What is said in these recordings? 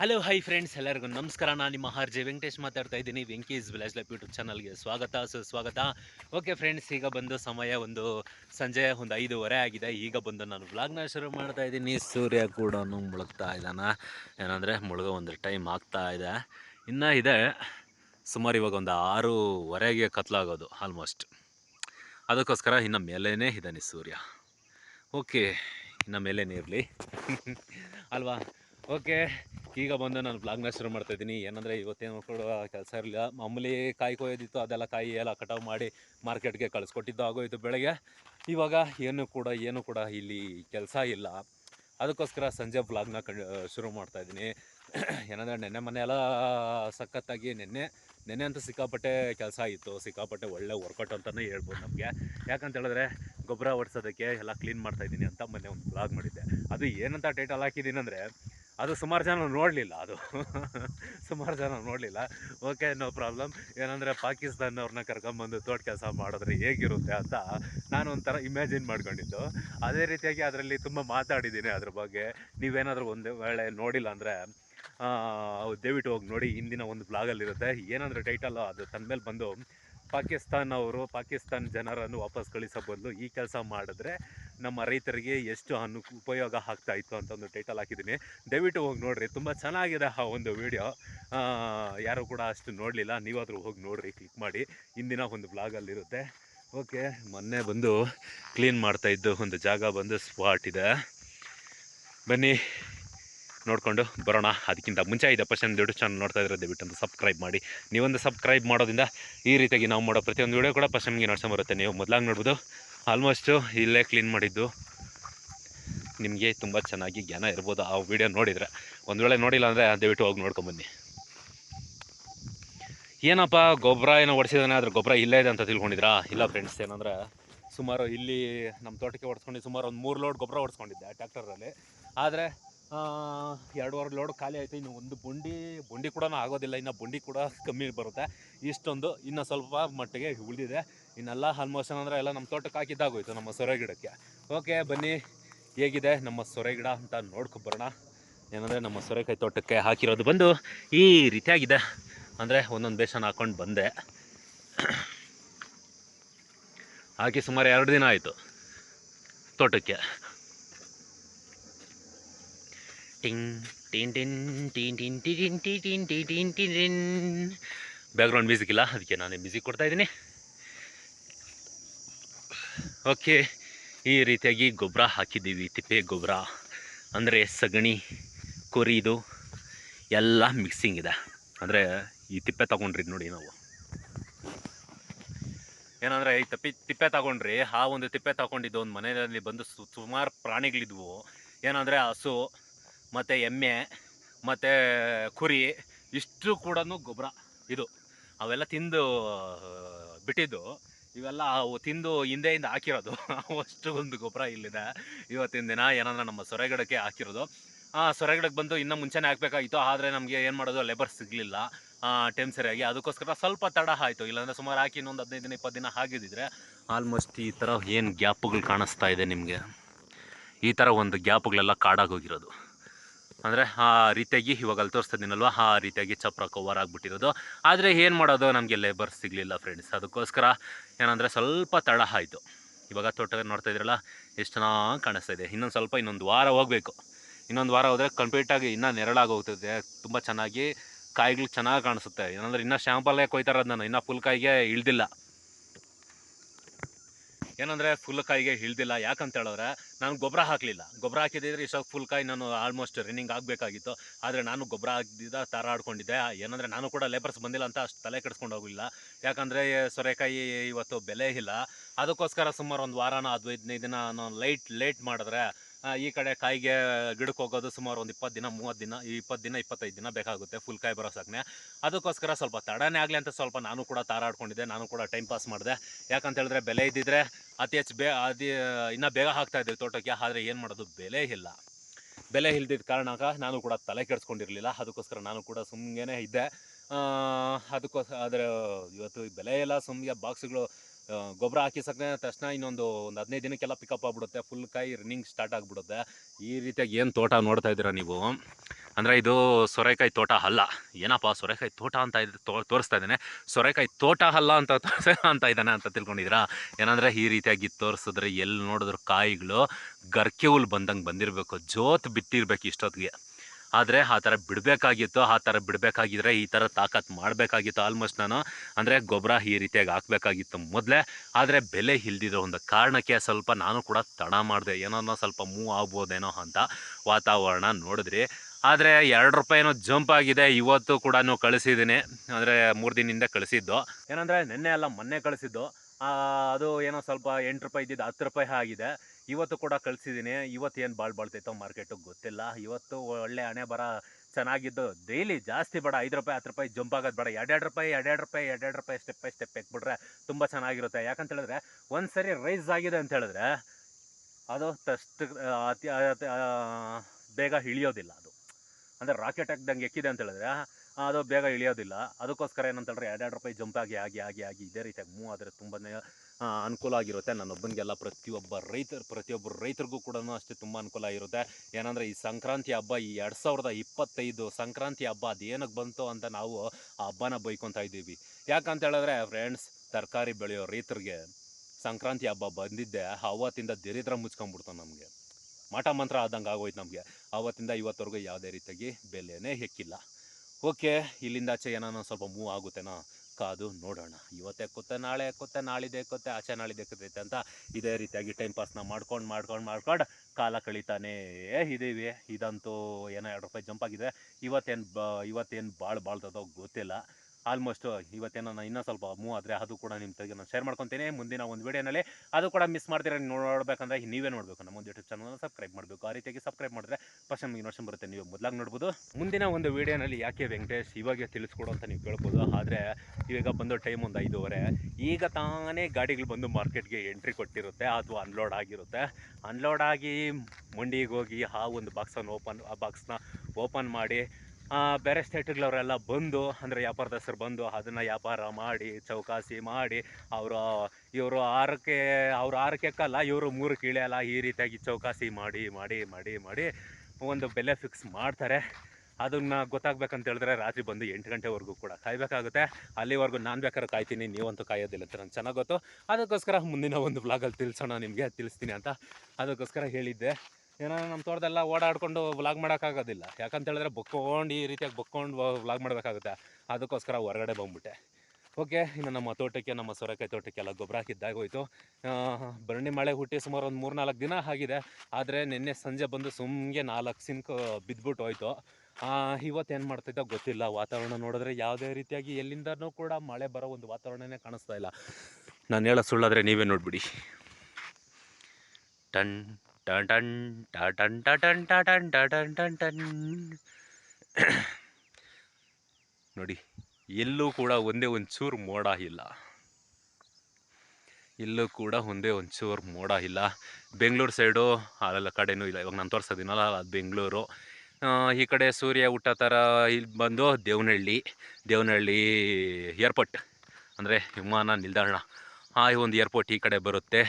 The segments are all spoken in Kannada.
ಹಲೋ ಹೈ ಫ್ರೆಂಡ್ಸ್ ಎಲ್ಲರಿಗೂ ನಮಸ್ಕಾರ. ನಾನು ನಿಮ್ಮ ಆರ್ ಜೆ ವೆಂಕಟೇಶ್ ಮಾತಾಡ್ತಾ ಇದ್ದೀನಿ. ವೆಂಕೀಸ್ ವಿಲೇಜ್ ಲೈಫ್ ಯೂಟ್ಯೂಬ್ ಚಾನಲ್ಗೆ ಸ್ವಾಗತ, ಸುಸ್ವಾಗತ. ಓಕೆ ಫ್ರೆಂಡ್ಸ್ ಈಗ ಬಂದು ಸಮಯ ಒಂದು ಸಂಜೆ ಒಂದು ಐದೂವರೆ ಆಗಿದೆ. ಈಗ ಬಂದು ನಾನು ವ್ಲಾಗ್ನ ಶುರು ಮಾಡ್ತಾ ಇದ್ದೀನಿ. ಸೂರ್ಯ ಕೂಡ ಮುಳುಗ್ತಾ ಇದ್ದಾನೆ. ಏನಂದರೆ ಮುಳುಗೋ ಒಂದು ಟೈಮ್ ಆಗ್ತಾ ಇದೆ. ಇನ್ನು ಇದೆ ಸುಮಾರು ಇವಾಗ ಒಂದು ಆರೂವರೆಗೆ ಕತ್ಲಾಗೋದು ಆಲ್ಮೋಸ್ಟ್ ಅದಕ್ಕೋಸ್ಕರ ಇನ್ನು ಮೇಲೇ ಇದ್ದಾನೆ ಸೂರ್ಯ. ಓಕೆ ಇನ್ನು ಮೇಲೇನೇ ಇರಲಿ. ಅಲ್ವಾ? ಓಕೆ ಈಗ ಬಂದು ನಾನು ಬ್ಲಾಗ್ನ ಶುರು ಮಾಡ್ತಾ ಇದ್ದೀನಿ. ಏನಂದರೆ ಇವತ್ತೇನು ಕೂಡ ಕೆಲಸ ಇರಲಿಲ್ಲ. ಮಾಮೂಲಿ ಕಾಯಿ ಕೊಯ್ಯೋದಿತ್ತು, ಅದೆಲ್ಲ ಕಾಯಿ ಎಲ್ಲ ಕಟಾವು ಮಾಡಿ ಮಾರ್ಕೆಟ್ಗೆ ಕಳಿಸ್ಕೊಟ್ಟಿದ್ದು ಆಗೋಯಿತು ಬೆಳಗ್ಗೆ. ಇವಾಗ ಏನು ಕೂಡ ಏನು ಕೂಡ ಇಲ್ಲಿ ಕೆಲಸ ಇಲ್ಲ. ಅದಕ್ಕೋಸ್ಕರ ಸಂಜೆ ಬ್ಲಾಗ್ನ ಕಂಡು ಶುರು ಮಾಡ್ತಾ ಇದ್ದೀನಿ. ಏನಂದರೆ ನೆನ್ನೆ ಮನೆಯೆಲ್ಲ ಸಖತ್ತಾಗಿ ನೆನ್ನೆ ನೆನ್ನೆ ಅಂತೂ ಸಿಕ್ಕಾಪಟ್ಟೆ ಕೆಲಸ ಇತ್ತು. ಸಿಕ್ಕಾಪಟ್ಟೆ ಒಳ್ಳೆ ವರ್ಕೌಟ್ ಅಂತಲೇ ಹೇಳ್ಬೋದು ನಮಗೆ. ಯಾಕಂತ ಹೇಳಿದ್ರೆ ಗೊಬ್ಬರ ಹೊಡ್ಸೋದಕ್ಕೆ ಎಲ್ಲ ಕ್ಲೀನ್ ಮಾಡ್ತಾ ಇದ್ದೀನಿ ಅಂತ ಮೊನ್ನೆ ಒಂದು ಬ್ಲಾಗ್ ಮಾಡಿದ್ದೆ. ಅದು ಏನಂತ ಟೈಟಲ್ ಹಾಕಿದ್ದೀನಿ ಅಂದರೆ ಅದು ಸುಮಾರು ಜನ ನೋಡಲಿಲ್ಲ ಅದು. ಸುಮಾರು ಜನ ನೋಡಲಿಲ್ಲ. ಓಕೆ ನೋ ಪ್ರಾಬ್ಲಮ್ ಏನಂದರೆ ಪಾಕಿಸ್ತಾನವ್ರನ್ನ ಕರ್ಕೊಂಬಂದು ತೋಟ ಕೆಲಸ ಮಾಡಿದ್ರೆ ಹೇಗಿರುತ್ತೆ ಅಂತ ನಾನು ಒಂಥರ ಇಮ್ಯಾಜಿನ್ ಮಾಡ್ಕೊಂಡಿದ್ದು. ಅದೇ ರೀತಿಯಾಗಿ ಅದರಲ್ಲಿ ತುಂಬ ಮಾತಾಡಿದ್ದೀನಿ ಅದ್ರ ಬಗ್ಗೆ. ನೀವೇನಾದರೂ ಒಂದು ವೇಳೆ ನೋಡಿಲ್ಲ ಅಂದರೆ ದಯವಿಟ್ಟು ಹೋಗಿ ನೋಡಿ. ಹಿಂದಿನ ಒಂದು ಬ್ಲಾಗಲ್ಲಿರುತ್ತೆ. ಏನಂದರೆ ಟೈಟಲ್ ಅದು ತನ್ನ ಮೇಲೆ ಬಂದು ಪಾಕಿಸ್ತಾನವರು ಪಾಕಿಸ್ತಾನ ಜನರನ್ನು ವಾಪಸ್ ಕಳಿಸೋ ಬದಲು ಈ ಕೆಲಸ ಮಾಡಿದ್ರೆ ನಮ್ಮ ರೈತರಿಗೆ ಎಷ್ಟು ಅನು, ಉಪಯೋಗ ಆಗ್ತಾ ಇತ್ತು ಅಂತ ಒಂದು ಟೈಟಲ್ ಹಾಕಿದ್ದೀನಿ. ದಯವಿಟ್ಟು ಹೋಗಿ ನೋಡಿರಿ, ತುಂಬ ಚೆನ್ನಾಗಿದೆ ಆ ಒಂದು ವಿಡಿಯೋ ಯಾರು ಕೂಡ ಅಷ್ಟು ನೋಡಲಿಲ್ಲ, ನೀವಾದರೂ ಹೋಗಿ ನೋಡಿರಿ ಕ್ಲಿಕ್ ಮಾಡಿ. ಇಂದಿನ ಒಂದು ಬ್ಲಾಗಲ್ಲಿರುತ್ತೆ ಓಕೆ ಮೊನ್ನೆ ಬಂದು ಕ್ಲೀನ್ ಮಾಡ್ತಾ ಇದ್ದು ಒಂದು ಜಾಗ ಬಂದು ಸ್ಪಾಟ್ ಇದೆ. ಬನ್ನಿ, ನೋಡಿಕೊಂಡು ಬರೋಣ. ಅದಕ್ಕಿಂತ ಮುಂಚೆ ಇದೆ ಪರ್ಸೆಂಟ್ ಯೂಟ್ಯೂಬ್ ಚಾನಲ್ ನೋಡ್ತಾ ಇದ್ರೆ ದಯವಿಟ್ಟು ಅಂತ ಸಬ್ಸ್ಕ್ರೈಬ್ ಮಾಡಿ. ನೀವೊಂದು ಸಬ್ಸ್ಕ್ರೈಬ್ ಮಾಡೋದ್ರಿಂದ ಈ ರೀತಿಯಾಗಿ ನಾವು ಮಾಡೋ ಪ್ರತಿಯೊಂದು ವಿಡಿಯೋ ಕೂಡ ಫಸ್ಟ್ ನಿಮಗೆ ಬರುತ್ತೆ. ನೀವು ಮೊದಲಾಗಿ ನೋಡ್ಬೋದು ಆಲ್ಮೋಸ್ಟು ಇಲ್ಲೇ ಕ್ಲೀನ್ ಮಾಡಿದ್ದು. ನಿಮಗೆ ತುಂಬ ಚೆನ್ನಾಗಿ ಜ್ಞಾನ ಇರ್ಬೋದು ಆ ವಿಡಿಯೋ ನೋಡಿದರೆ. ಒಂದು ವೇಳೆ ನೋಡಿಲ್ಲ ಅಂದರೆ ದಯವಿಟ್ಟು ಹೋಗಿ ನೋಡ್ಕೊಂಬನ್ನಿ ಏನಪ್ಪ, ಗೊಬ್ಬರ ಏನೋ ಹೊಡ್ಸಿದಾನೆ ಅದ್ರ ಗೊಬ್ಬರ ಇಲ್ಲೇ ಇದೆ ಅಂತ ತಿಳ್ಕೊಂಡಿದ್ರಾ? ಇಲ್ಲ ಫ್ರೆಂಡ್ಸ್ ಏನಂದ್ರೆ ಸುಮಾರು ಇಲ್ಲಿ ನಮ್ಮ ತೋಟಕ್ಕೆ ಹೊಡ್ಸ್ಕೊಂಡು ಸುಮಾರು ಒಂದು ಮೂರು ಲೋಡ್ ಗೊಬ್ಬರ ಹೊಡ್ಸ್ಕೊಂಡಿದ್ದೆ ಟ್ಯಾಕ್ಟರಲ್ಲಿ ಆದರೆ ಎರಡೂವರೆ ಲೋಡ್ ಖಾಲಿ ಆಯಿತು, ಇನ್ನು ಒಂದು ಬುಂಡಿ ಬುಂಡಿ ಕೂಡ ಆಗೋದಿಲ್ಲ, ಇನ್ನು ಬುಂಡಿ ಕೂಡ ಕಮ್ಮಿ ಬರುತ್ತೆ. ಇಷ್ಟೊಂದು, ಇನ್ನು ಸ್ವಲ್ಪ ಮಟ್ಟಿಗೆ ಉಳಿದಿದೆ. ಇನ್ನೆಲ್ಲ ಆಲ್ಮೋಸ್ಟ್ ಏನಂದ್ರೆ ಎಲ್ಲ ನಮ್ಮ ತೋಟಕ್ಕೆ ಹಾಕಿದ್ದಾಗೋಯ್ತು ನಮ್ಮ ಸೊರೆ ಗಿಡಕ್ಕೆ ಓಕೆ ಬನ್ನಿ ಹೇಗಿದೆ ನಮ್ಮ ಸೊರೆ ಗಿಡ ಅಂತ ನೋಡ್ಕೊ ಬರೋಣ ಏನಂದರೆ ನಮ್ಮ ಸೊರೆಕಾಯಿ ತೋಟಕ್ಕೆ ಹಾಕಿರೋದು ಬಂದು ಈ ರೀತಿಯಾಗಿದೆ ಅಂದರೆ ಒಂದೊಂದು ಬೇಷನ್ ಹಾಕ್ಕೊಂಡು ಬಂದೆ ಹಾಕಿ ಸುಮಾರು ಎರಡು ದಿನ ಆಯಿತು ತೋಟಕ್ಕೆ ಟಿಂಗ್ ಟಿನ್ ಟಿನ್ ಟಿನ್ ಟಿನ್ ಟಿ ಟಿನ್ ಟಿ ಟಿನ್ ಟಿ ಟಿನ್ ಟಿನ್ ಬ್ಯಾಕ್ಗ್ರೌಂಡ್ ಮ್ಯೂಸಿಕ್ ಇಲ್ಲ ಅದಕ್ಕೆ ನಾನೇ ಮ್ಯೂಸಿಕ್ ಕೊಡ್ತಾ ಇದ್ದೀನಿ ಓಕೆ, ಈ ರೀತಿಯಾಗಿ ಗೊಬ್ಬರ ಹಾಕಿದ್ದೀವಿ, ತಿಪ್ಪೆ ಗೊಬ್ಬರ. ಅಂದರೆ ಸಗಣಿ ಕೊರಿದು ಎಲ್ಲ ಮಿಕ್ಸಿಂಗ್ ಇದೆ. ಅಂದರೆ ಈ ತಿಪ್ಪೆ ತಗೊಂಡ್ರಿ ನೋಡಿ ನಾವು. ಏನಂದರೆ ಈ ತಪ್ಪಿ, ತಿಪ್ಪೆ ತಗೊಂಡ್ರಿ, ಆ ಒಂದು ತಿಪ್ಪೆ ತಗೊಂಡಿದ್ದು ಒಂದು ಮನೆಯಲ್ಲಿ ಬಂದು ಸು, ಸುಮಾರು ಪ್ರಾಣಿಗಳಿದ್ವು. ಏನಂದರೆ ಹಸು, ಮತ್ತು ಎಮ್ಮೆ, ಮತ್ತು ಕುರಿ, ಇಷ್ಟು ಕೂಡ ಗೊಬ್ಬರ ಇದು. ಅವೆಲ್ಲ ತಿಂದು, ಬಿಟ್ಟಿದ್ದು. ಇವೆಲ್ಲ ತಿಂದು ಹಿಂದೆಯಿಂದ ಹಾಕಿರೋದು. ಅಷ್ಟು ಒಂದು ಗೊಬ್ಬರ ಇಲ್ಲಿದೆ. ಇವತ್ತಿನ ದಿನ ಏನಂದ್ರೆ ನಮ್ಮ ಸೊರೆಗಿಡಕ್ಕೆ ಹಾಕಿರೋದು. ಆ ಸೊರೆಗಿಡಕ್ಕೆ ಬಂದು ಇನ್ನೂ ಮುಂಚೆನೇ ಹಾಕಬೇಕಾಗಿತ್ತು ಆದರೆ ನಮಗೆ ಏನು ಮಾಡೋದು ಲೇಬರ್ ಸಿಗಲಿಲ್ಲ. ಟೈಮ್ ಸರಿಯಾಗಿ. ಅದಕ್ಕೋಸ್ಕರ ಸ್ವಲ್ಪ ತಡ ಆಯಿತು. ಇಲ್ಲಾಂದರೆ ಸುಮಾರು ಹಾಕಿ ಇನ್ನೊಂದು ಹದಿನೈದು ದಿನ, ಇಪ್ಪತ್ತು ದಿನ ಆಗಿದ್ದಿದ್ರೆ ಆಲ್ಮೋಸ್ಟ್ ಈ ಥರ ಏನು ಗ್ಯಾಪ್ಗಳು ಕಾಣಿಸ್ತಾ ಇದೆ ನಿಮಗೆ? ಈ ಥರ ಒಂದು ಗ್ಯಾಪ್ಗಳೆಲ್ಲ ಕಾಡಾಗೋಗಿರೋದು. ಅಂದರೆ ಆ ರೀತಿಯಾಗಿ ಇವಾಗ ಅಲ್ಲಿ ತೋರಿಸ್ತಾ ಇದ್ದೀನಲ್ವ ಆ ರೀತಿಯಾಗಿ ಚಪ್ರ ಕವರ್ ಆಗಿಬಿಟ್ಟಿರೋದು. ಆದರೆ ಏನು ಮಾಡೋದು? ನಮಗೆ ಲೇಬರ್ ಸಿಗಲಿಲ್ಲ ಫ್ರೆಂಡ್ಸ್ ಅದಕ್ಕೋಸ್ಕರ ಏನಂದರೆ ಸ್ವಲ್ಪ ತಡ ಆಯಿತು. ಇವಾಗ ತೋಟ ನೋಡ್ತಾ ಇದ್ರಲ್ಲ ಎಷ್ಟು ಚೆನ್ನಾಗಿ ಕಾಣಿಸ್ತಾ ಇದೆ. ಇನ್ನೊಂದು ಸ್ವಲ್ಪ, ಇನ್ನೊಂದು ವಾರ ಹೋಗಬೇಕು. ಇನ್ನೊಂದು ವಾರ ಹೋದರೆ ಕಂಪ್ಲೀಟಾಗಿ ಇನ್ನೂ ನೆರಳಾಗಿ ಹೋಗ್ತದೆ. ತುಂಬ ಚೆನ್ನಾಗಿ ಕಾಯಿಗಳು ಚೆನ್ನಾಗಿ ಕಾಣಿಸುತ್ತೆ. ಏನಂದರೆ ಇನ್ನೂ ಶ್ಯಾಂಪಲ್ಲೇ ಕೊಯ್ತಾರದು ನಾನು. ಇನ್ನೂ ಫುಲ್ ಕಾಯಿಗೆ ಇಳ್ದಿಲ್ಲ. ಏನಂದರೆ ಫುಲ್ ಕಾಯಿಗೆ ಇಳ್ದಿಲ್ಲ ಯಾಕಂತ ಹೇಳಿದ್ರೆ ನಾನು ಗೊಬ್ಬರ ಹಾಕಲಿಲ್ಲ. ಗೊಬ್ಬರ ಹಾಕಿದ್ರೆ ಇಷ್ಟೊಂದು ಫುಲ್ ಕಾಯಿ ನಾನು ಆಲ್ಮೋಸ್ಟ್ ರನ್ನಿಂಗ್ ಆಗಬೇಕಾಗಿತ್ತು. ಆದರೆ ನಾನು ಗೊಬ್ಬರ ಹಾಕಿದ ಥರ ಆಡ್ಕೊಂಡಿದ್ದೆ. ಏನಂದರೆ ನಾನು ಕೂಡ ಲೇಬರ್ಸ್ ಬಂದಿಲ್ಲ ಅಂತ ಅಷ್ಟು ತಲೆ ಕೆಡಿಸ್ಕೊಂಡು ಹೋಗಿಲ್ಲ ಯಾಕಂದರೆ ಸೊರೆಕಾಯಿ ಇವತ್ತು ಬೆಲೆ ಇಲ್ಲ. ಅದಕ್ಕೋಸ್ಕರ ಸುಮಾರು ಒಂದು ವಾರನ, ಹದಿನೈದು ದಿನ ನಾನು ಲೈಟ್ ಲೇಟ್ ಮಾಡಿದ್ರೆ ಈ ಕಡೆ ಕಾಯಿಗೆ ಗಿಡಕ್ಕೆ ಹೋಗೋದು ಸುಮಾರು ಒಂದು ಇಪ್ಪತ್ತು ದಿನ, ಮೂವತ್ತು ದಿನ, ಈ ಇಪ್ಪತ್ತು ದಿನ, ಇಪ್ಪತ್ತೈದು ದಿನ ಬೇಕಾಗುತ್ತೆ ಫುಲ್ ಕಾಯಿ ಬರೋ ಸಾಕನೆ. ಅದಕ್ಕೋಸ್ಕರ ಸ್ವಲ್ಪ ತಡನೇ ಆಗಲಿ ಅಂತ ಸ್ವಲ್ಪ ನಾನು ಕೂಡ ತಾರಾಡ್ಕೊಂಡಿದ್ದೆ, ನಾನು ಕೂಡ ಟೈಮ್ ಪಾಸ್ ಮಾಡಿದೆ. ಯಾಕಂತ ಹೇಳಿದ್ರೆ ಬೆಲೆ ಇದ್ದಿದ್ರೆ ಅತಿ ಹೆಚ್ಚು ಬೇ ಅದಿ ಇನ್ನೂ ಬೇಗ ಹಾಕ್ತಾ ಇದ್ದೆ ತೋಟಕ್ಕೆ, ಆದರೆ ಏನು ಮಾಡೋದು ಬೆಲೆ ಇಲ್ಲ. ಬೆಲೆ ಇಲ್ದಿದ್ದ ಕಾರಣಕ್ಕೆ ನಾನು ಕೂಡ ತಲೆ ಕೆಡಿಸ್ಕೊಂಡಿರಲಿಲ್ಲ, ಅದಕ್ಕೋಸ್ಕರ ನಾನು ಕೂಡ ಸುಮ್ಮನೆ ಇದ್ದೆ. ಅದಕ್ಕೋಸ್ಕರ ಆದರೆ ಇವತ್ತು ಬೆಲೆ ಎಲ್ಲ ಸುಮ್ಮನೆ ಬಾಕ್ಸ್ಗಳು ಗೊಬ್ಬರ ಹಾಕಿ ಸಕ್ಕನೆ ತಕ್ಷಣ ಇನ್ನೊಂದು ಒಂದು ಹದಿನೈದು ದಿನಕ್ಕೆಲ್ಲ ಪಿಕಪ್ ಆಗ್ಬಿಡುತ್ತೆ. ಫುಲ್ ಕಾಯಿ ರನ್ನಿಂಗ್ ಸ್ಟಾರ್ಟ್ ಆಗಿಬಿಡುತ್ತೆ. ಈ ರೀತಿಯಾಗಿ ಏನು ತೋಟ ನೋಡ್ತಾ ಇದ್ದೀರಾ ನೀವು? ಅಂದರೆ ಇದು ಸೊರೆಕಾಯಿ ತೋಟ ಅಲ್ಲ. ಏನಪ್ಪ ಸೊರೆಕಾಯಿ ತೋಟ ಅಂತ ಇದು ತೋರಿಸ್ತಾ ಇದ್ದಾನೆ. ಸೊರೆಕಾಯಿ ತೋಟ ಅಲ್ಲ ಅಂತ ತೋರಿಸ ಅಂತ ಇದ್ದಾನೆ ಅಂತ ತಿಳ್ಕೊಂಡಿದ್ದೀರಾ? ಏನಂದರೆ ಈ ರೀತಿಯಾಗಿ ತೋರಿಸಿದ್ರೆ ಎಲ್ಲಿ ನೋಡಿದ್ರು ಕಾಯಿಗಳು ಗರ್ಕೆ ಹುಲ್ ಬಂದಂಗೆ ಬಂದಿರಬೇಕು. ಜೋತ್ ಬಿಟ್ಟಿರಬೇಕು ಇಷ್ಟೊತ್ತಿಗೆ. ಆದರೆ ಆ ಥರ ಬಿಡಬೇಕಾಗಿತ್ತು, ಆ ಥರ ಬಿಡಬೇಕಾಗಿದ್ರೆ ಈ ಥರ ತಾಕತ್ ಮಾಡಬೇಕಾಗಿತ್ತು ಆಲ್ಮೋಸ್ಟ್ ನಾನು. ಅಂದರೆ ಗೊಬ್ಬರ ಈ ರೀತಿಯಾಗಿ ಹಾಕಬೇಕಾಗಿತ್ತು ಮೊದಲೇ. ಆದರೆ ಬೆಲೆ ಇಲ್ದಿರೋ ಒಂದು ಕಾರಣಕ್ಕೆ ಸ್ವಲ್ಪ ನಾನು ಕೂಡ ತಡ ಮಾಡಿದೆ. ಏನೋ ಸ್ವಲ್ಪ ಮೂವ್ ಆಗ್ಬೋದೇನೋ ಅಂತ ವಾತಾವರಣ ನೋಡಿದ್ರಿ. ಆದರೆ ಎರಡು ರೂಪಾಯಿನೂ ಜಂಪ್ ಆಗಿದೆ. ಇವತ್ತು ಕೂಡ ಕಳಿಸಿದ್ದೀನಿ. ಅಂದರೆ ಮೂರು ದಿನದಿಂದ ಕಳಿಸಿದ್ದು. ಏನಂದರೆ ನಿನ್ನೆ ಅಲ್ಲ ಮೊನ್ನೆ ಕಳಿಸಿದ್ದು. ಅದು ಏನೋ ಸ್ವಲ್ಪ ಎಂಟು ರೂಪಾಯಿ ಇದ್ದಿದ್ದು ಹತ್ತು ರೂಪಾಯಿ ಆಗಿದೆ. ಇವತ್ತು ಕೂಡ ಕಳಿಸಿದ್ದೀನಿ ಇವತ್ತು ಏನು ಭಾಳ ಬಾಳ್ತೈತೋ ಮಾರ್ಕೆಟಿಗೆ ಗೊತ್ತಿಲ್ಲ. ಇವತ್ತು ಒಳ್ಳೆ ಹಣೆ ಬರ ಚೆನ್ನಾಗಿದ್ದು ಡೈಲಿ ಜಾಸ್ತಿ ಬೇಡ. ಐದು ರೂಪಾಯಿ, ಹತ್ತು ರೂಪಾಯಿ ಜಂಪ್ ಆಗೋದು ಬೇಡ. ಎರಡೆರಡು ರೂಪಾಯಿ ಎರಡೆರಡು ರೂಪಾಯಿ ಎರಡೆರಡು ರೂಪಾಯಿ ಸ್ಟೆಪ್ ಬೈ ಸ್ಟೆಪ್ ಹಾಕ್ಬಿಟ್ರೆ ತುಂಬ ಚೆನ್ನಾಗಿರುತ್ತೆ. ಯಾಕಂತ ಹೇಳಿದ್ರೆ ಒಂದು ಸರಿ ರೈಸ್ ಆಗಿದೆ ಅಂತ ಹೇಳಿದ್ರೆ ಅದು ತಷ್ಟು ಅತಿ ಬೇಗ ಇಳಿಯೋದಿಲ್ಲ ಅದು. ಅಂದರೆ ರಾಕೆಟ್ ಹಾಕ್ದಂಗೆ ಎಕ್ಕಿದೆ ಅಂತ ಹೇಳಿದ್ರೆ ಅದು ಬೇಗ ಇಳಿಯೋದಿಲ್ಲ. ಅದಕ್ಕೋಸ್ಕರ ಏನಂತ ಹೇಳಿದ್ರೆ ಎರಡು ರೂಪಾಯಿ ಜಂಪ್ ಆಗಿ ಆಗಿ ಆಗಿ ಆಗಿ ಇದೇ ರೀತಿಯಾಗಿ ಮೂವ್ ಆದರೆ ತುಂಬಾ ಅನುಕೂಲ ಆಗಿರುತ್ತೆ. ನನ್ನೊಬ್ಬನಿಗೆಲ್ಲ ಪ್ರತಿಯೊಬ್ಬ ರೈತರು ಪ್ರತಿಯೊಬ್ಬರು ರೈತರಿಗೂ ಕೂಡ ಅಷ್ಟೇ ತುಂಬ ಅನುಕೂಲ ಇರುತ್ತೆ ಏನಂದರೆ ಈ ಸಂಕ್ರಾಂತಿ ಹಬ್ಬ, ಈ ಎರಡು ಸಾವಿರದ ಇಪ್ಪತ್ತೈದು ಸಂಕ್ರಾಂತಿ ಹಬ್ಬ ಅದೇನಕ್ಕೆ ಬಂತು ಅಂತ ನಾವು ಆ ಹಬ್ಬನ ಬೈಕೊತಾ ಇದ್ದೀವಿ. ಯಾಕಂತ ಹೇಳಿದ್ರೆ ಫ್ರೆಂಡ್ಸ್ ತರಕಾರಿ ಬೆಳೆಯೋ ರೈತರಿಗೆ ಸಂಕ್ರಾಂತಿ ಹಬ್ಬ ಬಂದಿದ್ದೆ ಅವತ್ತಿಂದ ದರಿದ್ರ ಮುಚ್ಕೊಂಡ್ಬಿಡ್ತು ನಮಗೆ. ಮಠ ಮಂತ್ರ ಆದಂಗೆ ಆಗೋಯ್ತು ನಮಗೆ. ಅವತ್ತಿಂದ ಇವತ್ತವರೆಗೂ ಯಾವುದೇ ರೀತಿಯಾಗಿ ಬೆಲೆನೇ ಹೆಕ್ಕಿಲ್ಲ ಓಕೆ, ಇಲ್ಲಿಂದ ಆಚೆ ಏನಾನ ಸ್ವಲ್ಪ ಮೂವ್ ಆಗುತ್ತೇನೋ, ಕಾದು ನೋಡೋಣ. ಇವತ್ತೇ ಕೂತೆ ನಾಳೆ ಕೂತೆ ನಾಳಿದೆ ಕೂತೆ ಆಚೆ ನಾಳಿದೆ ಕೂತೈತೆ ಅಂತ ಇದೇ ರೀತಿಯಾಗಿ ಟೈಮ್ ಪಾಸ್ನ ಮಾಡ್ಕೊಂಡು ಮಾಡ್ಕೊಂಡು ಮಾಡ್ಕೊಂಡು ಕಾಲ ಕಳೀತಾನೇ ಇದ್ದೀವಿ ಇದಂತೂ ಏನೋ ಎರಡು ರೂಪಾಯಿ ಜಂಪ್ ಆಗಿದೆ. ಇವತ್ತೇನು ಬ, ಇವತ್ತೇನು ಭಾಳ ಬಾಳ್ತದೋ ಗೊತ್ತಿಲ್ಲ. ಆಲ್ಮೋಸ್ಟ್ ಇವತ್ತೇನೋ ನಾನು ಇನ್ನೂ ಸ್ವಲ್ಪ ಮೂವ್ ಆದರೆ ಅದು ಕೂಡ ನಿಮ್ಮ ತೆಗೆ ನಾನು ಶೇರ್ ಮಾಡ್ಕೊತೀನಿ. ಮುಂದಿನ ಒಂದು ವೀಡಿಯೋನಲ್ಲಿ ಅದು ಕೂಡ ಮಿಸ್ ಮಾಡ್ತೀರಾ ನೋಡ್ಬೇಕಂದ್ರೆ ನೀವೇ ನೋಡಬೇಕು. ನಮ್ಮ ಒಂದು ಯೂಟ್ಯೂಬ್ ಚಾನಲ್ನ ಸಬ್ಸ್ಕ್ರೈಬ್ ಮಾಡಬೇಕು. ಆ ರೀತಿಯಾಗಿ ಸಬ್ಸ್ಕ್ರೈಬ್ ಮಾಡಿದ್ರೆ ಫಸ್ಟ್ ನಮಗೆ ನೋಡ್ಸನ್ ಬರುತ್ತೆ. ನೀವು ಮೊದಲಾಗಿ ನೋಡ್ಬೋದು. ಮುಂದಿನ ಒಂದು ವೀಡಿಯೋನಲ್ಲಿ ಯಾಕೆ ವೆಂಕಟೇಶ್ ಇವಾಗೆ ತಿಳಿಸ್ಕೊಡು ಅಂತ ನೀವು ಕೇಳ್ಬೋದು. ಆದರೆ ಇವಾಗ ಬಂದು ಟೈಮ್ ಒಂದು ಐದೂವರೆ. ಈಗ ತಾನೇ ಗಾಡಿಗಳು ಬಂದು ಮಾರ್ಕೆಟ್ಗೆ ಎಂಟ್ರಿ ಕೊಟ್ಟಿರುತ್ತೆ. ಅಥವಾ ಅನ್ಲೋಡ್ ಆಗಿರುತ್ತೆ. ಅನ್ಲೋಡ್ ಆಗಿ, ಮಂಡಿಗೆ ಹೋಗಿ ಆ ಒಂದು ಬಾಕ್ಸನ್ನು ಓಪನ್ ಆ ಬಾಕ್ಸ್ನ ಓಪನ್ ಮಾಡಿ ಬೇರೆ ಸ್ಟೇಟ್ಗಳವರೆಲ್ಲ ಬಂದು, ಅಂದರೆ ವ್ಯಾಪಾರದಸ್ಥರು ಬಂದು ಅದನ್ನು ವ್ಯಾಪಾರ ಮಾಡಿ, ಚೌಕಾಸಿ ಮಾಡಿ, ಅವರು, ಇವರು ಆರಕ್ಕೆ, ಅವ್ರು ಆರಕ್ಕೆಕ್ಕಲ್ಲ ಇವರು ಮೂರು ಕೀಳಲ್ಲ ಈ ರೀತಿಯಾಗಿ ಚೌಕಾಸಿ ಮಾಡಿ ಮಾಡಿ ಮಾಡಿ ಮಾಡಿ ಒಂದು ಬೆಲೆ ಫಿಕ್ಸ್ ಮಾಡ್ತಾರೆ. ಅದನ್ನು ಗೊತ್ತಾಗಬೇಕಂತ ಹೇಳಿದ್ರೆ ರಾತ್ರಿ ಬಂದು ಎಂಟು ಗಂಟೆವರೆಗೂ ಕೂಡ ಕಾಯಬೇಕಾಗುತ್ತೆ. ಅಲ್ಲಿವರೆಗೂ ನಾನು ಬೇಕಾದ್ರೆ ಕಾಯ್ತೀನಿ, ನೀವಂತೂ ಕಾಯೋದಿಲ್ಲ ಅಂತ ನಂಗೆ ಚೆನ್ನಾಗಿ ಗೊತ್ತು. ಅದಕ್ಕೋಸ್ಕರ ಮುಂದಿನ ಒಂದು ಬ್ಲಾಗಲ್ಲಿ ತಿಳಿಸೋಣ, ನಿಮಗೆ ತಿಳಿಸ್ತೀನಿ ಅಂತ. ಅದಕ್ಕೋಸ್ಕರ ಹೇಳಿದ್ದೆ. ಏನೋ ನಮ್ಮ ತೋಟದೆಲ್ಲ ಓಡಾಡ್ಕೊಂಡು ವ್ಲಾಗ್ ಮಾಡೋಕ್ಕಾಗೋದಿಲ್ಲ ಯಾಕಂತ ಹೇಳಿದ್ರೆ ಬೊಕ್ಕೊಂಡು ಈ ರೀತಿಯಾಗಿ ಬಕ್ಕೊಂಡು ವ್ಲಾಗ್ ಮಾಡಬೇಕಾಗುತ್ತೆ. ಅದಕ್ಕೋಸ್ಕರ ಹೊರಗಡೆ ಬಂದ್ಬಿಟ್ಟೆ. ಓಕೆ, ಇನ್ನು ನಮ್ಮ ತೋಟಕ್ಕೆ, ನಮ್ಮ ಸೊರೆಕಾಯಿ ತೋಟಕ್ಕೆಲ್ಲ ಗೊಬ್ಬರ ಹಾಕಿದ್ದಾಗೋಯ್ತು ಭರಣಿ ಮಳೆ ಹುಟ್ಟಿ ಸುಮಾರು ಒಂದು ಮೂರು ನಾಲ್ಕು ದಿನ ಆಗಿದೆ. ಆದರೆ ನಿನ್ನೆ ಸಂಜೆ ಬಂದು ಸುಮ್ಮನೆ ನಾಲ್ಕು ಸಿಂಕ್ ಬಿದ್ದುಬಿಟ್ಟು ಹೋಯ್ತು. ಇವತ್ತು ಏನು ಮಾಡ್ತೈತೋ ಗೊತ್ತಿಲ್ಲ. ವಾತಾವರಣ ನೋಡಿದ್ರೆ ಯಾವುದೇ ರೀತಿಯಾಗಿ ಎಲ್ಲಿಂದನೂ ಕೂಡ ಮಳೆ ಬರೋ ಒಂದು ವಾತಾವರಣನೇ ಕಾಣಿಸ್ತಾ ಇಲ್ಲ. ನಾನು ಹೇಳೋ ಸುಳ್ಳಾದರೆ ನೀವೇ ನೋಡಿಬಿಡಿ. ಟನ್. ಟನ್ ಟನ್ ಟನ್ ಟನ್ ಟನ್ ಟನ್ ಟನ್ ಟನ್ ನೋಡಿ ಎಲ್ಲೂ ಕೂಡ ಒಂದೇ ಒಂದು ಚೂರು ಮೋಡ ಇಲ್ಲ. ಎಲ್ಲೂ ಕೂಡ ಒಂದೇ ಒಂದು ಚೂರು ಮೋಡ ಇಲ್ಲ. ಬೆಂಗಳೂರು ಸೈಡು, ಅಲ್ಲೆಲ್ಲ ಕಡೆನೂ ಇಲ್ಲ. ಇವಾಗ ನಾನು ತೋರಿಸೋದಿನಲ್ಲ, ಅದು ಬೆಂಗಳೂರು. ಈ ಕಡೆ ಸೂರ್ಯ ಹುಟ್ಟ ಥರ ಇಲ್ಲಿ ಬಂದು ದೇವನಹಳ್ಳಿ ದೇವನಹಳ್ಳಿ ಏರ್ಪೋರ್ಟ್. ಅಂದರೆ ವಿಮಾನ ನಿಲ್ದಾಣ. ಆ ಒಂದು ಏರ್ಪೋರ್ಟ್ ಈ ಕಡೆ ಬರುತ್ತೆ.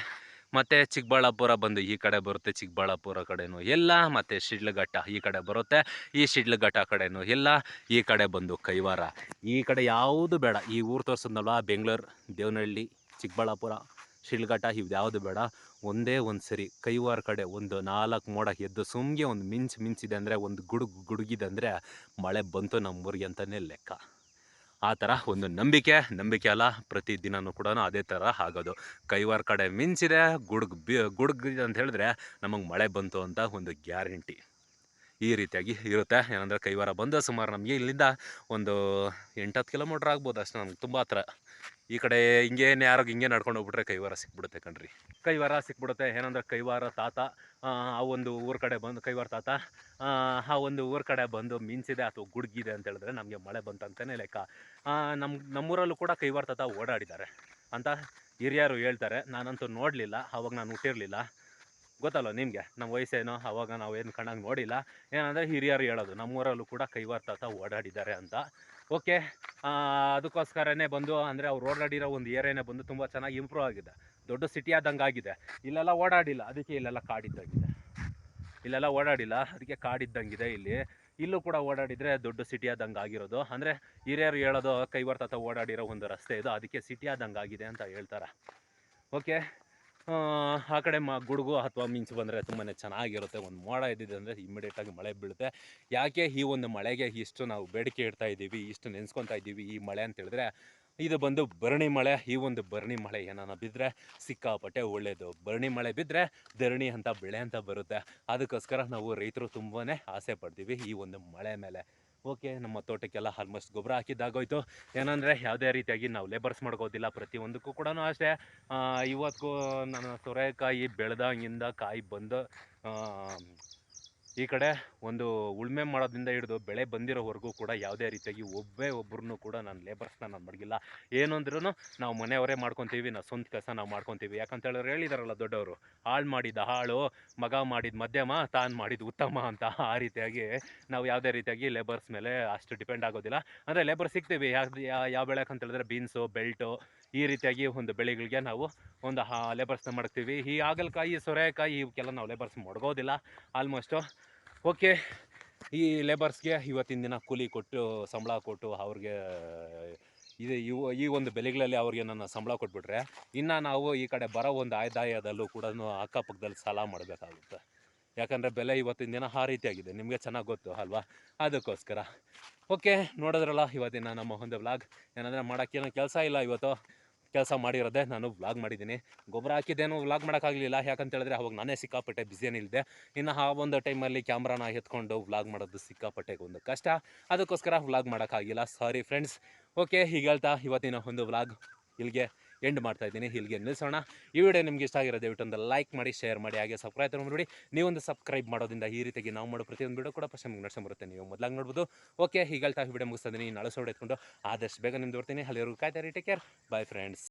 ಮತ್ತು ಚಿಕ್ಕಬಳ್ಳಾಪುರ ಬಂದು ಈ ಕಡೆ ಬರುತ್ತೆ, ಚಿಕ್ಕಬಳ್ಳಾಪುರ ಕಡೆನೂ ಎಲ್ಲ ಮತ್ತು ಶಿಡ್ಲಘಟ್ಟ ಈ ಕಡೆ ಬರುತ್ತೆ, ಈ ಶಿಡ್ಲಘಟ್ಟ ಕಡೆನೂ ಎಲ್ಲ ಈ ಕಡೆ ಬಂದು ಕೈವಾರ. ಈ ಕಡೆ ಯಾವುದು ಬೇಡ, ಈ ಊರು ತೋರಿಸಿದ್ನಲ್ವ ಬೆಂಗಳೂರು, ದೇವನಹಳ್ಳಿ, ಚಿಕ್ಕಬಳ್ಳಾಪುರ, ಶಿಡ್ಲಘಟ್ಟ ಇವು ಯಾವುದು ಬೇಡ. ಒಂದೇ ಒಂದು ಸರಿ, ಕೈವಾರ ಕಡೆ ಒಂದು ನಾಲ್ಕು ಮೋಡ ಎದ್ದು ಸುಮ್ಗೆ ಒಂದು ಮಿಂಚು ಮಿಂಚಿದೆ ಅಂದರೆ, ಒಂದು ಗುಡುಗು ಗುಡುಗಿದೆ ಅಂದರೆ, ಮಳೆ ಬಂತು ನಮ್ಮೂರಿಗೆ ಅಂತಲೇ ಲೆಕ್ಕ. ಆ ಥರ ಒಂದು ನಂಬಿಕೆ ನಂಬಿಕೆ ಅಲ್ಲ ಪ್ರತಿದಿನವೂ ಕೂಡ ಅದೇ ಥರ ಆಗೋದು. ಕೈವಾರ ಕಡೆ ಮಿಂಚಿದೆ ಗುಡುಗು ಬಿ, ಗುಡುಗು ಅಂತ ಹೇಳಿದ್ರೆ ನಮಗೆ ಮಳೆ ಬಂತು ಅಂತ ಒಂದು ಗ್ಯಾರಂಟಿ ಈ ರೀತಿಯಾಗಿ ಇರುತ್ತೆ. ಏನಂದರೆ ಕೈವಾರ ಬಂದು ಸುಮಾರು ನಮಗೆ ಇಲ್ಲಿಂದ ಒಂದು ಎಂಟತ್ತು ಕಿಲೋಮೀಟ್ರ್ ಆಗ್ಬೋದು ಅಷ್ಟೇ, ನಮ್ಗೆ ತುಂಬ ಹತ್ರ. ಈ ಕಡೆ ಹಿಂಗೇನು ಯಾರೋ ಹಿಂಗೆ ನಡ್ಕೊಂಡು ಹೋಗ್ಬಿಟ್ರೆ ಕೈವಾರ ಸಿಕ್ಬಿಡುತ್ತೆ ಕಣ್ರಿ. ಕೈವಾರ ಸಿಕ್ಬಿಡುತ್ತೆ. ಏನಂದ್ರೆ ಕೈವಾರ ತಾತ ಆ, ಒಂದು ಊರ ಕಡೆ ಬಂದು ಕೈವಾರ ತಾತ ಆ, ಒಂದು ಊರ ಕಡೆ ಬಂದು ಮೀನ್ಸಿದೆ ಅಥವಾ ಗುಡುಗಿದೆ ಅಂತ ಹೇಳಿದ್ರೆ ನಮಗೆ ಮಳೆ ಬಂತಂತಲೇ ಲೆಕ್ಕ. ನಮ್ಮ ನಮ್ಮೂರಲ್ಲೂ ಕೂಡ ಕೈವಾರ ತಾತ ಓಡಾಡಿದ್ದಾರೆ. ಅಂತ ಹಿರಿಯರು ಹೇಳ್ತಾರೆ. ನಾನಂತೂ ನೋಡಲಿಲ್ಲ ಅವಾಗ ನಾನು ಹುಟ್ಟಿರಲಿಲ್ಲ. ಗೊತ್ತಲ್ಲ ನಿಮಗೆ? ನಮ್ಮ ವಯಸ್ಸೇನೋ? ಅವಾಗ ಏನು ಕಣ್ಣಾಗಿ ನೋಡಿಲ್ಲ. ಏನಂದರೆ ಹಿರಿಯರು ಹೇಳೋದು ನಮ್ಮೂರಲ್ಲೂ ಕೂಡ ಕೈವಾರ ತಾತ ಓಡಾಡಿದ್ದಾರೆ ಅಂತ. ಓಕೆ. ಅದಕ್ಕೋಸ್ಕರನೇ ಬಂದು, ಅಂದರೆ ಅವ್ರು ಓಡಾಡಿರೋ ಒಂದು ಏರಿಯಾನೇ ಬಂದು ತುಂಬ ಚೆನ್ನಾಗಿ ಇಂಪ್ರೂವ್ ಆಗಿದೆ. ದೊಡ್ಡ ಸಿಟಿ ಆದಂಗೆ ಆಗಿದೆ ಇಲ್ಲೆಲ್ಲ ಓಡಾಡಿಲ್ಲ. ಅದಕ್ಕೆ ಇಲ್ಲೆಲ್ಲ ಕಾಡಿದ್ದಾಗಿದೆ. ಇಲ್ಲೆಲ್ಲ ಓಡಾಡಿಲ್ಲ. ಅದಕ್ಕೆ ಕಾಡಿದ್ದಂಗಿದೆ ಇಲ್ಲಿ. ಇಲ್ಲೂ ಕೂಡ ಓಡಾಡಿದರೆ ದೊಡ್ಡ ಸಿಟಿ ಆದಂಗೆ ಆಗಿರೋದು ಅಂದರೆ ಹಿರಿಯರು ಹೇಳೋದು ಕೈವರ್ತ ಓಡಾಡಿರೋ ಒಂದು ರಸ್ತೆ ಇದು. ಅದಕ್ಕೆ ಸಿಟಿ ಆದಂಗೆ ಆಗಿದೆ ಅಂತ ಹೇಳ್ತಾರೆ. ಓಕೆ. ಆ ಕಡೆ ಮ ಗುಡುಗು ಅಥವಾ ಮಿಂಚು ಬಂದರೆ ತುಂಬಾ ಚೆನ್ನಾಗಿರುತ್ತೆ. ಒಂದು ಮೋಡ ಇದ್ದಿದೆ ಅಂದರೆ ಇಮಿಡಿಯೇಟಾಗಿ ಮಳೆ ಬೀಳುತ್ತೆ. ಯಾಕೆ ಈ ಒಂದು ಮಳೆಗೆ ಇಷ್ಟು ನಾವು ಬೇಡಿಕೆ ಇಡ್ತಾ ಇದ್ದೀವಿ, ಇಷ್ಟು ನೆನೆಸ್ಕೊತಾ ಇದ್ದೀವಿ ಈ ಮಳೆ ಅಂತ ಹೇಳಿದ್ರೆ, ಇದು ಬಂದು ಭರಣಿ ಮಳೆ, ಈ ಒಂದು ಭರಣಿ ಮಳೆ ಏನಾನ ಬಿದ್ದರೆ ಸಿಕ್ಕಾಪಟ್ಟೆ ಒಳ್ಳೆಯದು ಭರಣಿ ಮಳೆ ಬಿದ್ದರೆ ಧರಣಿ ಅಂತ, ಬೆಳೆ ಅಂತ ಬರುತ್ತೆ. ಅದಕ್ಕೋಸ್ಕರ ನಾವು ರೈತರು ತುಂಬಾ ಆಸೆ ಪಡ್ತೀವಿ ಈ ಒಂದು ಮಳೆ ಮೇಲೆ. ಓಕೆ, ನಮ್ಮ ತೋಟಕ್ಕೆಲ್ಲ ಆಲ್ಮೋಸ್ಟ್ ಗೊಬ್ಬರ ಹಾಕಿದ್ದಾಗೋಯ್ತು. ಏನಂದರೆ ಯಾವುದೇ ರೀತಿಯಾಗಿ ನಾವು ಲೇಬರ್ಸ್ ಮಾಡ್ಕೋದಿಲ್ಲ, ಪ್ರತಿಯೊಂದಕ್ಕೂ ಕೂಡ ಅಷ್ಟೇ. ಇವತ್ತಿಗೂ ನಾನು ಸೊರೆಕಾಯಿ ಬೆಳೆದಾಗಿಂದ ಕಾಯಿ ಬಂದು ಈ ಕಡೆ ಒಂದು ಉಳುಮೆ ಮಾಡೋದ್ರಿಂದ ಹಿಡಿದು ಬೆಳೆ ಬಂದಿರೋವರೆಗೂ ಕೂಡ ಯಾವುದೇ ರೀತಿಯಾಗಿ ಒಬ್ಬೇ ಒಬ್ಬರನ್ನು ಕೂಡ ನಾನು ಲೇಬರ್ಸ್ನ ನಾನು ಮಡಗಿಲ್ಲ. ಏನು ಅಂದ್ರೂ ನಾವು ಮನೆಯವರೇ ಮಾಡ್ಕೊತೀವಿ ನಾವು ಸ್ವಂತ ಕೆಲಸ ನಾವು ಮಾಡ್ಕೊತೀವಿ. ಯಾಕಂತ ಹೇಳಿದ್ರೆ ಹೇಳಿದಾರಲ್ಲ ದೊಡ್ಡವರು, ಹಾಳು ಮಾಡಿದ ಹಾಳು, ಮಗ ಮಾಡಿದ ಮಧ್ಯಮ, ತಾನು ಮಾಡಿದ ಉತ್ತಮ ಅಂತ ಆ ರೀತಿಯಾಗಿ ನಾವು ಯಾವುದೇ ರೀತಿಯಾಗಿ ಲೇಬರ್ಸ್ ಮೇಲೆ ಅಷ್ಟು ಡಿಪೆಂಡ್ ಆಗೋದಿಲ್ಲ. ಅಂದರೆ ಲೇಬರ್ ಸಿಗ್ತೀವಿ ಯಾವ ಯಾವ ಬೆಳೆ ಅಂತ ಹೇಳಿದ್ರೆ ಬೀನ್ಸು ಬೆಲ್ಟು ಈ ರೀತಿಯಾಗಿ ಒಂದು ಬೆಳೆಗಳಿಗೆ ನಾವು ಒಂದು ಲೇಬರ್ಸ್ನ ಮಾಡ್ತೀವಿ. ಈ ಹಾಗಲಕಾಯಿ, ಸೊರೆಕಾಯಿ ಇವಕ್ಕೆಲ್ಲ ನಾವು ಲೇಬರ್ಸ್ ಮಡಗೋದಿಲ್ಲ ಆಲ್ಮೋಸ್ಟು ಓಕೆ ಈ ಲೇಬರ್ಸ್ಗೆ ಇವತ್ತಿನ ದಿನ ಕೂಲಿ ಕೊಟ್ಟು, ಸಂಬಳ ಕೊಟ್ಟು ಅವ್ರಿಗೆ, ಇದು ಇವು, ಈ ಒಂದು ಬೆಲೆಗಳಲ್ಲಿ ಅವ್ರಿಗೆ ನನ್ನ ಸಂಬಳ ಕೊಟ್ಬಿಟ್ರೆ ಇನ್ನು ನಾವು ಈ ಕಡೆ ಬರೋ ಒಂದು ಆದಾಯದಲ್ಲೂ ಕೂಡ ಅಕ್ಕಪಕ್ಕದಲ್ಲಿ ಸಾಲ ಮಾಡಬೇಕಾಗುತ್ತೆ. ಯಾಕಂದರೆ ಬೆಲೆ ಇವತ್ತಿನ ದಿನ ಆ ರೀತಿಯಾಗಿದೆ. ನಿಮಗೆ ಚೆನ್ನಾಗಿ ಗೊತ್ತು ಅಲ್ವಾ? ಅದಕ್ಕೋಸ್ಕರ. ಓಕೆ ನೋಡಿದ್ರಲ್ಲ, ಇವತ್ತಿನ ನಮ್ಮ ಒಂದು ವ್ಲಾಗ್ ಏನಂದರೆ ಮಾಡೋಕ್ಕೇನೋ ಕೆಲಸ ಇಲ್ಲ ಇವತ್ತು. ಕೆಲಸ ಮಾಡಿರೋದೆ ನಾನು ವ್ಲಾಗ್ ಮಾಡಿದ್ದೀನಿ. ಗೊಬ್ಬರ ಹಾಕಿದ್ದೇನು ವ್ಲಾಗ್ ಮಾಡೋಕ್ಕಾಗಲಿಲ್ಲ. ಯಾಕಂತ ಹೇಳಿದ್ರೆ ಅವಾಗ ನಾನೇ ಸಿಕ್ಕಾಪಟ್ಟೆ ಬ್ಯುಸಿಯೇನಿಲ್ಲದೆ ಇನ್ನು ಆ ಒಂದು ಟೈಮಲ್ಲಿ ಕ್ಯಾಮ್ರಾನ ಎತ್ಕೊಂಡು ವ್ಲಾಗ್ ಮಾಡೋದು ಸಿಕ್ಕಾಪಟ್ಟೆಗೆ ಒಂದು ಕಷ್ಟ. ಅದಕ್ಕೋಸ್ಕರ ವ್ಲಾಗ್ ಮಾಡೋಕ್ಕಾಗಿಲ್ಲ. ಸಾರಿ ಫ್ರೆಂಡ್ಸ್ ಓಕೆ ಹೀಗೆ ಹೇಳ್ತಾ ಇವತ್ತಿನ ಒಂದು ವ್ಲಾಗ್ ಇಲ್ಲಿಗೆ ಎಂಡ್ ಮಾಡ್ತಾ ಇದ್ದೀನಿ ಇಲ್ಲಿಗೆ ನಿಲ್ಲಿಸೋಣ ಈ ವಿಡಿಯೋ ನಿಮ್ಗೆ ಇಷ್ಟ ಆಗಿರೋ ದಯವಿಟ್ಟು ಒಂದು ಲೈಕ್ ಮಾಡಿ ಶೇರ್ ಮಾಡಿ, ಹಾಗೆ ಸಬ್ಸ್ಕ್ರೈಬ್ ಮಾಡಿ ನೀವೊಂದು ಸಬ್ಸ್ಕ್ರೈಬ್ ಮಾಡೋದ್ರಿಂದ ಈ ರೀತಿಯಾಗಿ ನಾವು ಮಾಡೋ ಪ್ರತಿಯೊಂದು ವಿಡಿಯೋ ಕೂಡ ಫಸ್ಟ್ ನಿಮ್ಗೆ ನೀವು ಮೊದಲಾಗಿ ನೋಡ್ಬೋದು. ಓಕೆ ಈಗಲ್ತಾ ವಿಡಿಯೋ ಮುಗಿಸ್ತಾ ಇದ್ದೀನಿ. ನಾಳೆ ಎತ್ಕೊಂಡು ಆದಷ್ಟು ಬೇಗ ನಿಮ್ದು ಬರ್ತೀನಿ. ಅಲ್ಲಿವರೆಗೂ ಕಾಯ್ತಾರೆ ಟೇಕ್ ಕೇರ್ ಬಾಯ್ ಫ್ರೆಂಡ್ಸ್